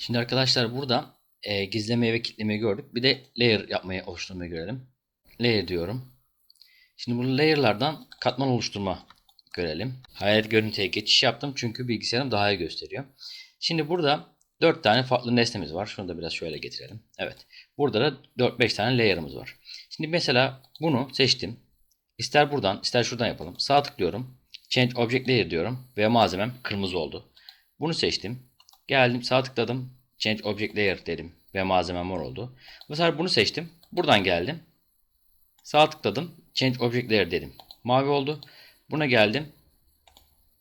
Şimdi arkadaşlar burada e, gizlemeyi ve kitlemeyi gördük. Bir de layer yapmayı oluşturmayı görelim. Layer diyorum. Şimdi bu layer'lardan katman oluşturma görelim. Hayalet görüntüye geçiş yaptım çünkü bilgisayarım daha iyi gösteriyor. Şimdi burada 4 tane farklı nesnemiz var. Şunu da biraz şöyle getirelim. Evet. Burada da 4-5 tane layer'ımız var. Şimdi mesela bunu seçtim. İster buradan ister şuradan yapalım. Sağ tıklıyorum. Change Object Layer diyorum. Ve malzemem kırmızı oldu. Bunu seçtim. Geldim sağ tıkladım. Change Object Layer dedim. Ve malzemem mor oldu. Bu sefer bunu seçtim. Buradan geldim. Sağ tıkladım. Change Object Layer dedim. Mavi oldu. Buna geldim.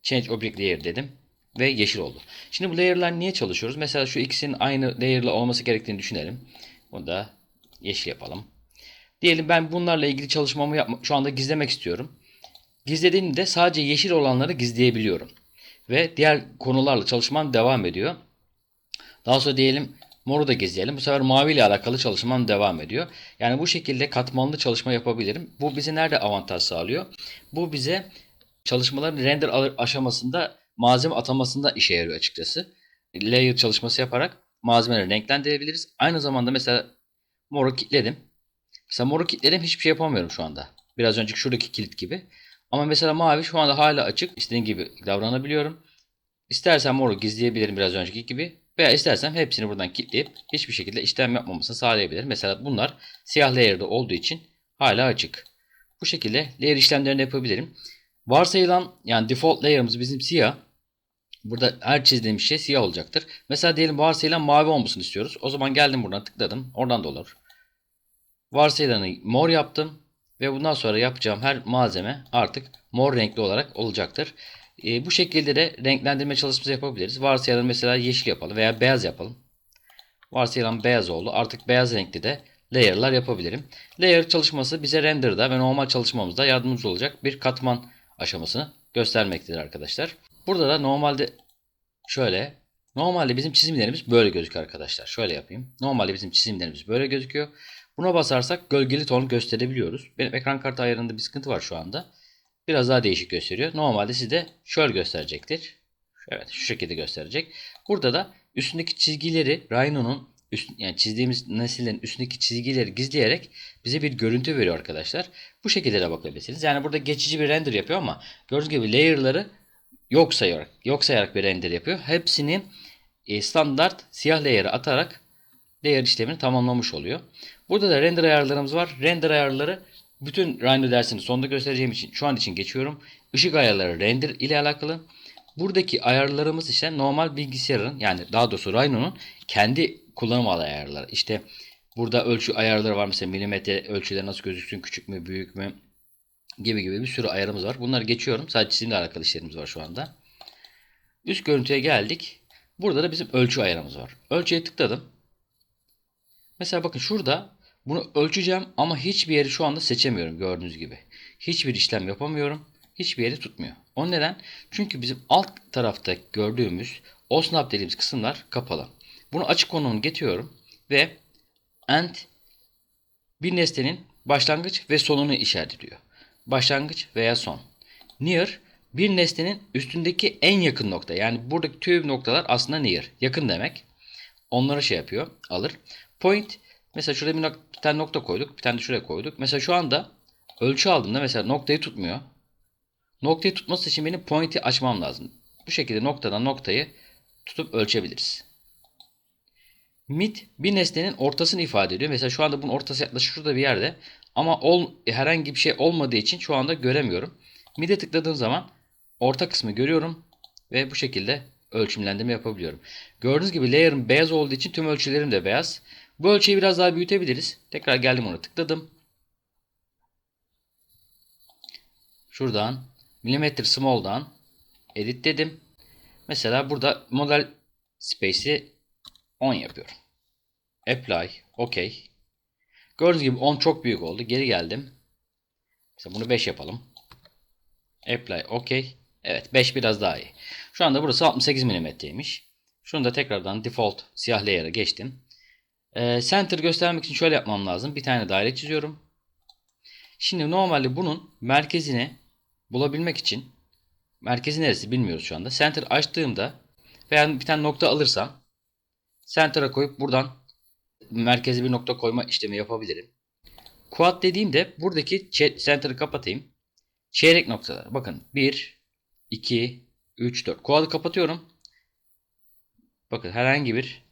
Change Object Layer dedim. Ve yeşil oldu. Şimdi bu layer'lar niye çalışıyoruz? Mesela şu ikisinin aynı layer'la olması gerektiğini düşünelim. Bunu da yeşil yapalım. Diyelim ben bunlarla ilgili çalışmamı yapma, şu anda gizlemek istiyorum. Gizlediğimde sadece yeşil olanları gizleyebiliyorum. Ve diğer konularla çalışmam devam ediyor. Daha sonra diyelim moru da gizleyelim. Bu sefer mavi ile alakalı çalışmam devam ediyor. Yani bu şekilde katmanlı çalışma yapabilirim. Bu bize nerede avantaj sağlıyor? Bu bize çalışmaların render aşamasında malzeme atamasında işe yarıyor açıkçası. Layer çalışması yaparak malzemeleri renklendirebiliriz. Aynı zamanda mesela moru kilitledim. Mesela moru kilitledim hiçbir şey yapamıyorum şu anda. Biraz önceki şuradaki kilit gibi. Ama mesela mavi şu anda hala açık. İstediğim gibi davranabiliyorum. İstersen moru gizleyebilirim biraz önceki gibi. Veya istersem hepsini buradan kilitleyip hiçbir şekilde işlem yapmamasını sağlayabilirim. Mesela bunlar siyah layer'da olduğu için hala açık. Bu şekilde layer işlemlerini yapabilirim. Varsayılan yani default layer'ımız bizim siyah. Burada her çizdiğim şey siyah olacaktır. Mesela diyelim varsayılan mavi olmasını istiyoruz. O zaman geldim buradan tıkladım. Oradan da olur. Varsayılanı mor yaptım. Ve bundan sonra yapacağım her malzeme artık mor renkli olarak olacaktır. E, bu şekilde de renklendirme çalışması yapabiliriz. Varsayalım mesela yeşil yapalım veya beyaz yapalım. Varsayalım beyaz oldu. Artık beyaz renkli de layer'lar yapabilirim. Layer çalışması bize render'da ve normal çalışmamızda yardımcı olacak bir katman aşamasını göstermektedir arkadaşlar. Burada da normalde şöyle normalde bizim çizimlerimiz böyle gözüküyor arkadaşlar. Şöyle yapayım. Normalde bizim çizimlerimiz böyle gözüküyor. Buna basarsak gölgeli ton gösterebiliyoruz. Benim ekran kartı ayarında bir sıkıntı var şu anda. Biraz daha değişik gösteriyor. Normalde sizde şöyle gösterecektir. Evet şu şekilde gösterecek. Burada da üstündeki çizgileri Rhino'nun üst, yani çizdiğimiz neslin üstündeki çizgileri gizleyerek bize bir görüntü veriyor arkadaşlar. Bu şekilde de bakabilirsiniz. Yani burada geçici bir render yapıyor ama gördüğünüz gibi layer'ları yok sayarak, yok sayarak bir render yapıyor. Hepsini e, standart siyah layer'ı atarak layer işlemini tamamlamış oluyor. Burada da render ayarlarımız var. Render ayarları bütün Rhino dersini sonunda göstereceğim için şu an için geçiyorum. Işık ayarları render ile alakalı. Buradaki ayarlarımız ise normal bilgisayarın yani daha doğrusu Rhino'nun kendi kullanım ayarları. İşte burada ölçü ayarları var mesela milimetre ölçüleri nasıl gözüksün küçük mü büyük mü gibi gibi bir sürü ayarımız var. Bunları geçiyorum. Sadece çizimle alakalı işlerimiz var şu anda. Üst görüntüye geldik. Burada da bizim ölçü ayarımız var. Ölçüye tıkladım. Mesela bakın şurada bunu ölçeceğim ama hiçbir yeri şu anda seçemiyorum gördüğünüz gibi. Hiçbir işlem yapamıyorum. Hiçbir yeri tutmuyor. O neden? Çünkü bizim alt tarafta gördüğümüz OSNAP dediğimiz kısımlar kapalı. Bunu açık konumunu getiriyorum ve end bir nesnenin başlangıç ve sonunu işaretliyor. Başlangıç veya son. Near bir nesnenin üstündeki en yakın nokta. Yani buradaki tüm noktalar aslında near. Yakın demek. Onları şey yapıyor. Alır. Point mesela şurada bir, nok- bir tane nokta koyduk. Bir tane de şuraya koyduk. Mesela şu anda ölçü aldığımda mesela noktayı tutmuyor. Noktayı tutması için benim point'i açmam lazım. Bu şekilde noktadan noktayı tutup ölçebiliriz. Mid bir nesnenin ortasını ifade ediyor. Mesela şu anda bunun ortası yaklaşık şurada bir yerde. Ama ol, herhangi bir şey olmadığı için şu anda göremiyorum. Mid'e tıkladığım zaman orta kısmı görüyorum. Ve bu şekilde ölçümlendirme yapabiliyorum. Gördüğünüz gibi layer'ım beyaz olduğu için tüm ölçülerim de beyaz. Bu ölçüyü biraz daha büyütebiliriz. Tekrar geldim ona tıkladım. Şuradan milimetre small'dan edit dedim. Mesela burada model space'i 10 yapıyorum. Apply. OK. Gördüğünüz gibi 10 çok büyük oldu. Geri geldim. Mesela bunu 5 yapalım. Apply. OK. Evet 5 biraz daha iyi. Şu anda burası 68 mm'ymiş. Şunu da tekrardan default siyah layer'a geçtim. Ee, center göstermek için şöyle yapmam lazım. Bir tane daire çiziyorum. Şimdi normalde bunun merkezini bulabilmek için merkezi neresi bilmiyoruz şu anda. Center açtığımda veya bir tane nokta alırsam Center'a koyup buradan merkeze bir nokta koyma işlemi yapabilirim. Quad dediğimde buradaki center'ı kapatayım. Çeyrek noktalar. Bakın 1, 2, 3, 4. Quad'ı kapatıyorum. Bakın herhangi bir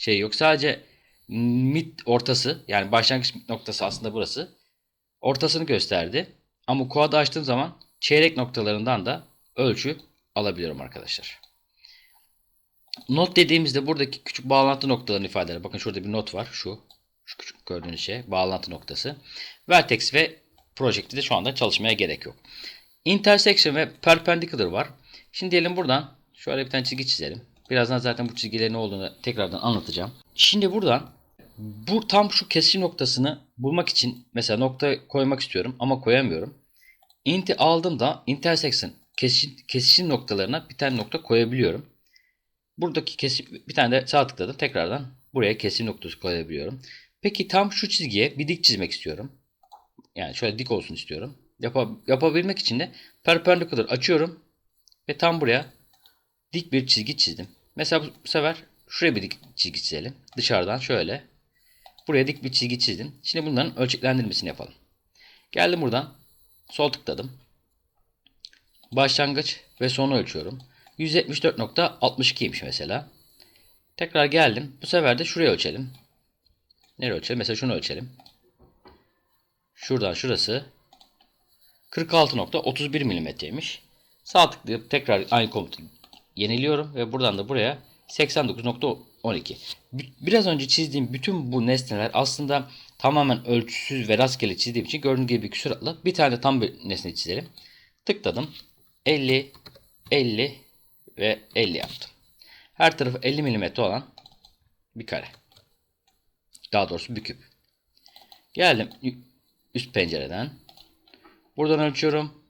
şey yok. Sadece mid ortası yani başlangıç noktası aslında burası. Ortasını gösterdi. Ama quad'ı açtığım zaman çeyrek noktalarından da ölçü alabiliyorum arkadaşlar. Not dediğimizde buradaki küçük bağlantı noktalarını ifade eder. Bakın şurada bir not var. Şu. Şu küçük gördüğünüz şey. Bağlantı noktası. Vertex ve Project'te de şu anda çalışmaya gerek yok. Intersection ve Perpendicular var. Şimdi diyelim buradan şöyle bir tane çizgi çizelim. Birazdan zaten bu çizgilerin ne olduğunu tekrardan anlatacağım. Şimdi buradan bu tam şu kesişim noktasını bulmak için mesela nokta koymak istiyorum ama koyamıyorum. Int'i aldığımda intersection kesişim, kesişim noktalarına bir tane nokta koyabiliyorum. Buradaki kesim bir tane de sağ tıkladım. Tekrardan buraya kesim noktası koyabiliyorum. Peki tam şu çizgiye bir dik çizmek istiyorum. Yani şöyle dik olsun istiyorum. Yapa- yapabilmek için de perpendicular açıyorum ve tam buraya dik bir çizgi çizdim. Mesela bu sefer şuraya bir dik çizgi çizelim. Dışarıdan şöyle. Buraya dik bir çizgi çizdim. Şimdi bunların ölçeklendirmesini yapalım. Geldim buradan. Sol tıkladım. Başlangıç ve sonu ölçüyorum. 174.62'ymiş mesela. Tekrar geldim. Bu sefer de şuraya ölçelim. Nereye ölçelim? Mesela şunu ölçelim. Şuradan şurası 46.31 milimetreymiş. Sağ tıklayıp tekrar aynı komutu yeniliyorum ve buradan da buraya 89.12. Bi- Biraz önce çizdiğim bütün bu nesneler aslında tamamen ölçüsüz ve rastgele çizdiğim için gördüğünüz gibi bir küsuratla bir tane de tam bir nesne çizelim. Tıkladım. 50, 50 ve 50 yaptım. Her tarafı 50 mm olan bir kare. Daha doğrusu bir küp. Geldim üst pencereden. Buradan ölçüyorum.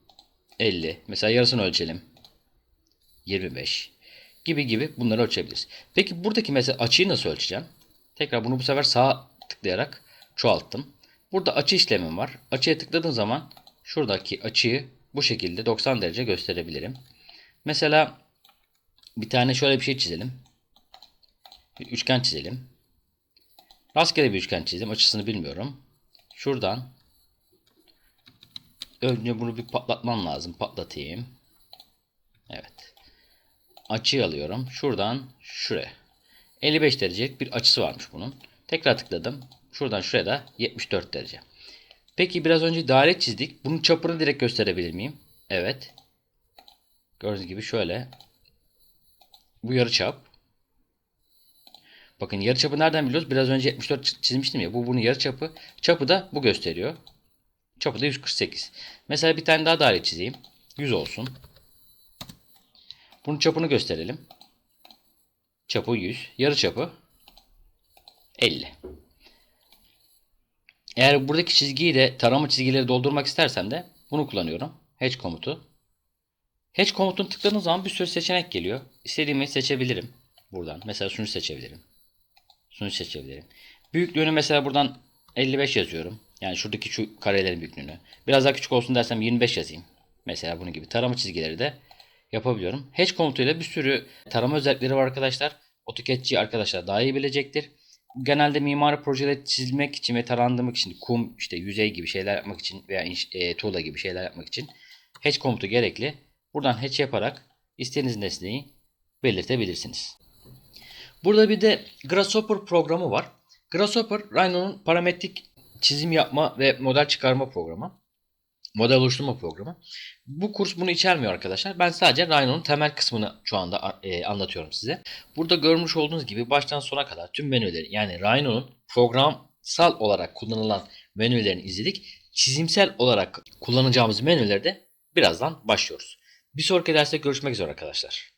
50. Mesela yarısını ölçelim. 25. Gibi gibi bunları ölçebiliriz. Peki buradaki mesela açıyı nasıl ölçeceğim? Tekrar bunu bu sefer sağa tıklayarak çoğalttım. Burada açı işlemim var. Açıya tıkladığım zaman şuradaki açıyı bu şekilde 90 derece gösterebilirim. Mesela bir tane şöyle bir şey çizelim. Bir üçgen çizelim. Rastgele bir üçgen çizdim. Açısını bilmiyorum. Şuradan önce bunu bir patlatmam lazım. Patlatayım. Açıyı alıyorum. Şuradan şuraya. 55 derecelik bir açısı varmış bunun. Tekrar tıkladım. Şuradan şuraya da 74 derece. Peki biraz önce daire çizdik. Bunun çapını direkt gösterebilir miyim? Evet. Gördüğünüz gibi şöyle. Bu yarı çap. Bakın yarı çapı nereden biliyoruz? Biraz önce 74 çi- çizmiştim ya. Bu bunun yarı çapı. Çapı da bu gösteriyor. Çapı da 148. Mesela bir tane daha daire çizeyim. 100 olsun. Bunun çapını gösterelim. Çapı 100. Yarı çapı 50. Eğer buradaki çizgiyi de tarama çizgileri doldurmak istersem de bunu kullanıyorum. Hatch komutu. Hatch komutunu tıkladığım zaman bir sürü seçenek geliyor. İstediğimi seçebilirim buradan. Mesela şunu seçebilirim. Şunu seçebilirim. Büyüklüğünü mesela buradan 55 yazıyorum. Yani şuradaki şu karelerin büyüklüğünü. Biraz daha küçük olsun dersem 25 yazayım. Mesela bunun gibi tarama çizgileri de yapabiliyorum. Hatch komutuyla bir sürü tarama özellikleri var arkadaşlar. AutoCAD'ci arkadaşlar daha iyi bilecektir. Genelde mimari projeler çizilmek için ve taranlamak için kum, işte yüzey gibi şeyler yapmak için veya e, tuğla gibi şeyler yapmak için hatch komutu gerekli. Buradan hatch yaparak istediğiniz nesneyi belirtebilirsiniz. Burada bir de Grasshopper programı var. Grasshopper Rhino'nun parametrik çizim yapma ve model çıkarma programı. Model oluşturma programı. Bu kurs bunu içermiyor arkadaşlar. Ben sadece Rhino'nun temel kısmını şu anda e, anlatıyorum size. Burada görmüş olduğunuz gibi baştan sona kadar tüm menüleri yani Rhino'nun programsal olarak kullanılan menülerini izledik. Çizimsel olarak kullanacağımız menülerde birazdan başlıyoruz. Bir sonraki derste görüşmek üzere arkadaşlar.